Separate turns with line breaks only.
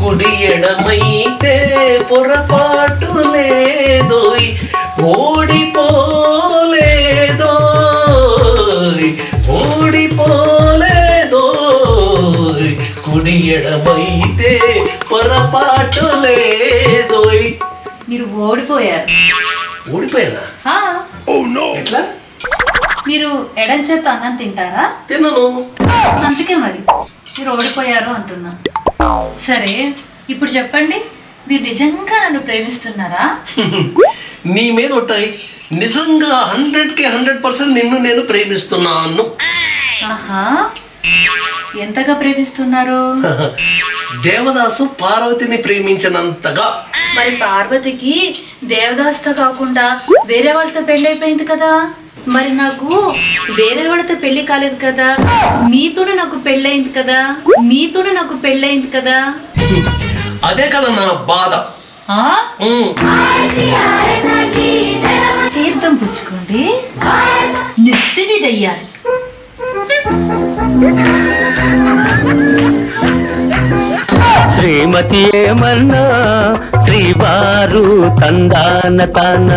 కుడి ఎడమైతే పొరపాటు లేదోయ్ ఓడిపోలేదోయ్ ఓడిపోలేదోయ్ కుడి ఎడమైతే పొరపాటు లేదోయ్.
మీరు ఓడిపోయారు.
ఓడిపోయానా
ఆ,
ఎట్లా?
మీరు ఎడం చేత అన్నం తింటారా?
తినను.
అందుకే మరి మీరు ఓడిపోయారు అంటున్నా. సరే ఇప్పుడు చెప్పండి మీరు నిజంగా నన్ను ప్రేమిస్తున్నారా?
నీ మీద ఉంటాయి నిజంగా హండ్రెడ్కి హండ్రెడ్ పర్సెంట్ నిన్ను నేను ప్రేమిస్తున్నాను.
ఆహా ఎంతగా ప్రేమిస్తున్నారు?
దేవదాసు పార్వతిని ప్రేమించినంతగా.
మరి పార్వతికి దేవదాస్తో కాకుండా వేరే వాళ్ళతో పెళ్ళి అయిపోయింది కదా? మరి నాకు వేరే వాళ్ళతో పెళ్ళి కాలేదు కదా. మీతోనే నాకు పెళ్ళయింది కదా. మీతోనే నాకు పెళ్ళయింది కదా.
అదే కదా నా బాధ.
తీర్థం పుచ్చుకోండి. నెత్తి మీద అయ్యాలి
శ్రీమతి ఏమన్నా శ్రీవారు తందాన తాన.